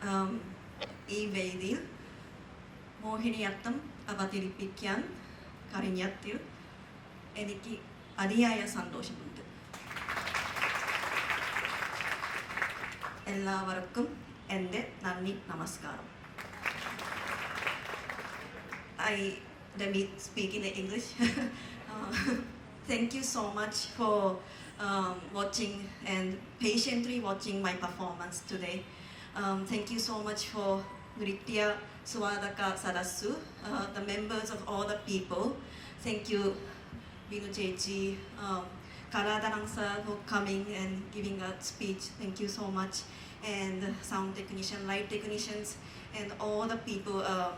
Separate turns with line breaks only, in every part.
ഈ വേദിയിൽ മോഹിനിയത്തം അവതരിപ്പിക്കാൻ കഴിഞ്ഞത്തിൽ എനിക്ക് അതിയായ സന്തോഷമുണ്ട്. എല്ലാവർക്കും എന്റെ നന്ദി നമസ്കാരം. I the me speak in English thank you so much for watching and patient watching my performance today Um, thank you so much for Nritya Swadaka Sadasu, uh, the members of all the people. Thank you, Binu Chechi, um, Karadanang sir for coming and giving a speech. Thank you so much. And sound technician, light technicians, and all the people. Um,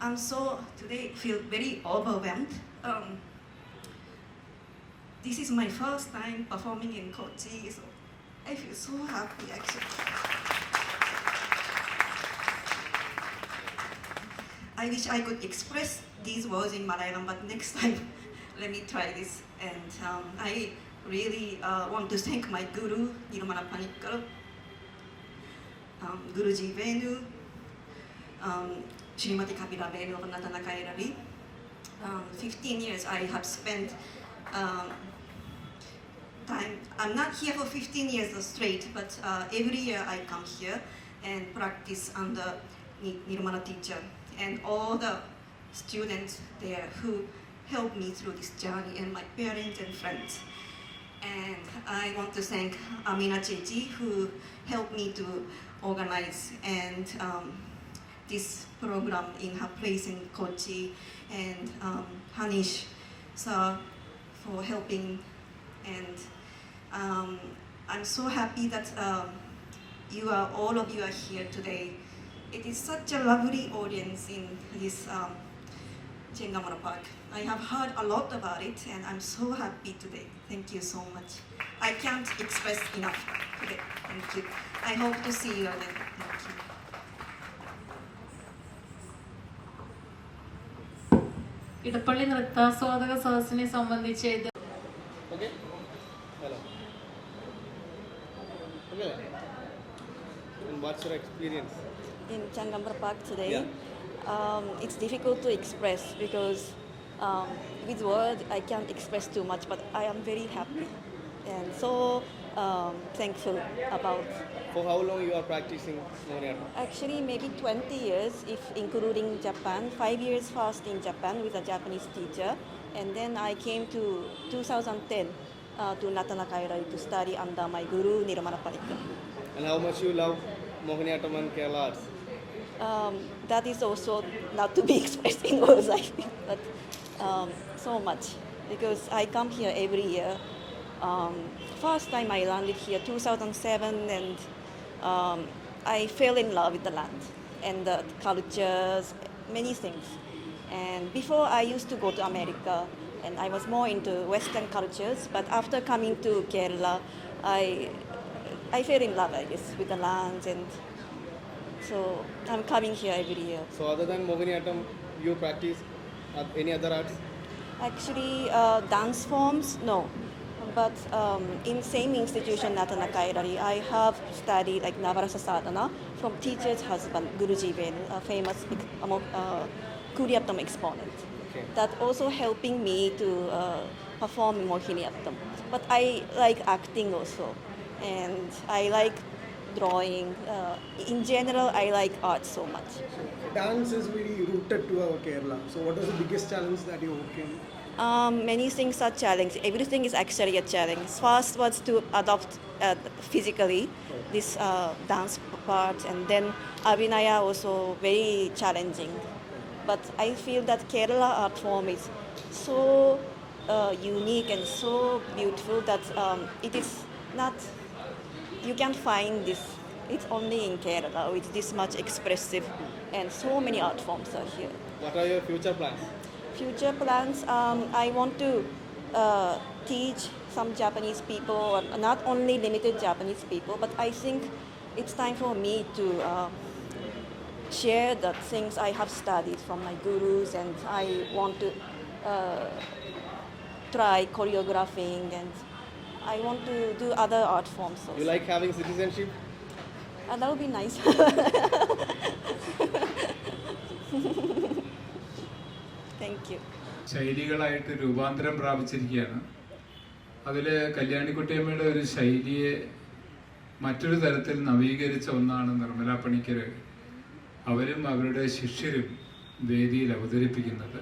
I'm so today feel very overwhelmed. Um, this is my first time performing in Kochi, so I feel so happy actually. I wish I could express these words in Malayalam, but next time let me try this. And um, I really uh, want to thank my guru, Nirmala Panikkar, um, Guruji Venu, um, Srimati Kapila Venu of Natanakairari. Um, 15 years I have spent um, time. I'm not here for 15 years straight, but uh, every year I come here and practice under Ni- Nirmala teacher and all the students there who helped me through this journey and my parents and friends. And I want to thank Amina Chechi who helped me to organize and um, this program in her place in Kochi and um, Hanish sir for helping and um, I'm so happy that um, you are all of you are here today It is such a lovely audience in this um, Chengamara Park. I have heard a lot about it and I'm so happy today. Thank you so much. I can't express enough today. Thank you. I hope to see you again. Thank you.
Edappally നൃത്താസ്വാദക സദസ്സിനെ സംബന്ധിച്ച് ഇത്
Okay? Hello. Okay. And what's your experience?
in Changambar Park today,
Yeah.
um, it's difficult to express because um, with words I can't express too much, but I am very happy and so um, thankful about.
For how long you are practicing Mohiniyattam?
Actually, maybe 20 years, if including Japan. Five years first in Japan with a Japanese teacher, and then I came to 2010 uh, to Natanakaira to study under my guru Nirmala Parikar.
And how much you love Mohiniyattam and Kerala arts?
Um, that is also not to be expressed in words, I think, but um, so much because I come here every year. Um, first time I landed here 2007, and um, I fell in love with the land and the cultures, many things. And before I used to go to America, and I was more into Western cultures. But after coming to Kerala, I I fell in love, I guess, with the land and so I'm coming here every year.
So other than Mohiniyattam, you practice uh, any other arts?
Actually, uh, dance forms, no. But um, in same institution, Natanakairari, I have studied like Navarasa Sadhana from teacher's husband, Guruji Venu, a famous uh, Kuriyattam exponent.
Okay.
That also helping me to uh, perform Mohiniyattam. But I like acting also. And I like drawing. Uh, in general, I like art so much.
Dance is very rooted to our Kerala. So, what was the biggest challenge that you overcame?
Um, many things are challenging. Everything is actually a challenge. First was to adopt uh, physically this uh, dance part, and then Abhinaya also very challenging. But I feel that Kerala art form is so uh, unique and so beautiful that um, it is not. You can't find this. It's only in Kerala. It's this much expressive, and so many art forms are here
What are your future plans?
future plans um, i want to uh, teach some japanese people not only limited japanese people but i think it's time for me to uh, share the things i have studied from my gurus and i want to uh, try choreographing and i want to do other art forms also.
You like having citizenship?
Uh, that would be nice. Thank you.
ശൈലികളായിട്ട് രൂപാന്തരം പ്രാപിച്ചിരിക്കുകയാണ് അതിൽ കല്യാണിക്കുട്ടിയമ്മയുടെ ഒരു ശൈലിയെ മറ്റൊരു തരത്തിൽ നവീകരിച്ച ഒന്നാണ് നിർമ്മല പണിക്കർ അവരും അവരുടെ ശിഷ്യരും വേദിയിൽ അവതരിപ്പിക്കുന്നത്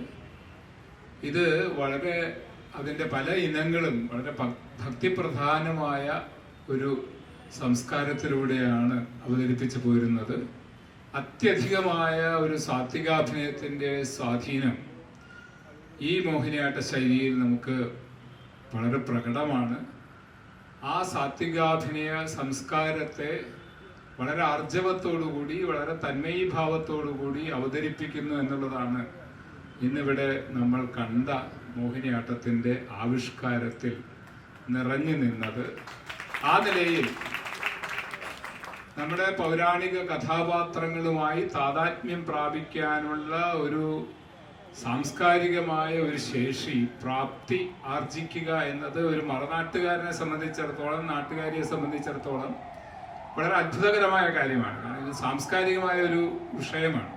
ഇത് വളരെ അതിന്റെ പല ഇനങ്ങളും വളരെ ഭക്തിപ്രധാനമായ ഒരു സംസ്കാരത്തിലൂടെയാണ് അവതരിപ്പിച്ചു പോരുന്നത്. അത്യധികമായ ഒരു സാത്വികാഭിനയത്തിന്റെ സ്വാധീനം ഈ മോഹിനിയാട്ട ശൈലിയിൽ നമുക്ക് വളരെ പ്രകടമാണ്. ആ സാത്വികാഭിനയ സംസ്കാരത്തെ വളരെ ആർജവത്തോടുകൂടി വളരെ തന്മയീഭാവത്തോടുകൂടി അവതരിപ്പിക്കുന്നു എന്നുള്ളതാണ് ഇന്നിവിടെ നമ്മൾ കണ്ട മോഹിനിയാട്ടത്തിന്റെ ആവിഷ്കാരത്തിൽ നിറഞ്ഞു നിന്നത്. ആ നിലയിൽ നമ്മുടെ പൗരാണിക കഥാപാത്രങ്ങളുമായി താതാത്മ്യം പ്രാപിക്കാനുള്ള ഒരു സാംസ്കാരികമായ ഒരു ശേഷി പ്രാപ്തി ആർജിക്കുക എന്നത് ഒരു മറനാട്ടുകാരനെ സംബന്ധിച്ചിടത്തോളം നാട്ടുകാരിയെ സംബന്ധിച്ചിടത്തോളം വളരെ അത്ഭുതകരമായ കാര്യമാണ്. കാരണം ഇത് സാംസ്കാരികമായ ഒരു വിഷയമാണ്.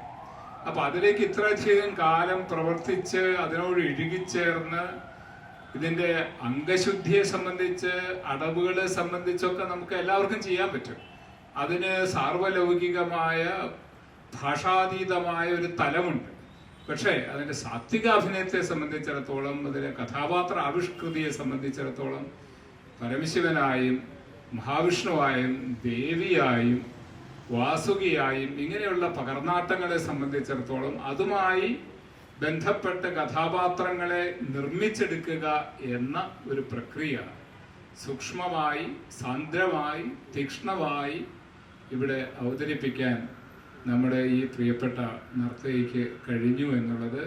അപ്പൊ അതിലേക്ക് ഇത്രയധികം കാലം പ്രവർത്തിച്ച് അതിനോട് ഇഴുകിച്ചേർന്ന് ഇതിന്റെ അംഗശുദ്ധിയെ സംബന്ധിച്ച് അടവുകളെ സംബന്ധിച്ചൊക്കെ നമുക്ക് എല്ലാവർക്കും ചെയ്യാൻ പറ്റും. അതിന് സാർവലൗകികമായ ഭാഷാതീതമായ ഒരു തലമുണ്ട്. പക്ഷേ അതിന്റെ സാത്വികാഭിനയത്തെ സംബന്ധിച്ചിടത്തോളം അതിലെ കഥാപാത്ര ആവിഷ്കൃതിയെ സംബന്ധിച്ചിടത്തോളം പരമശിവനായും മഹാവിഷ്ണുവായും ദേവിയായും വാസുകിയായും ഇങ്ങനെയുള്ള പകർന്നാട്ടങ്ങളെ സംബന്ധിച്ചിടത്തോളം അതുമായി ബന്ധപ്പെട്ട കഥാപാത്രങ്ങളെ നിർമ്മിച്ചെടുക്കുക എന്ന ഒരു പ്രക്രിയ സൂക്ഷ്മമായി സാന്ദ്രമായി തീക്ഷ്ണമായി ഇവിടെ അവതരിപ്പിക്കാൻ നമ്മുടെ ഈ പ്രിയപ്പെട്ട നർത്തകിക്ക് കഴിഞ്ഞു എന്നുള്ളത്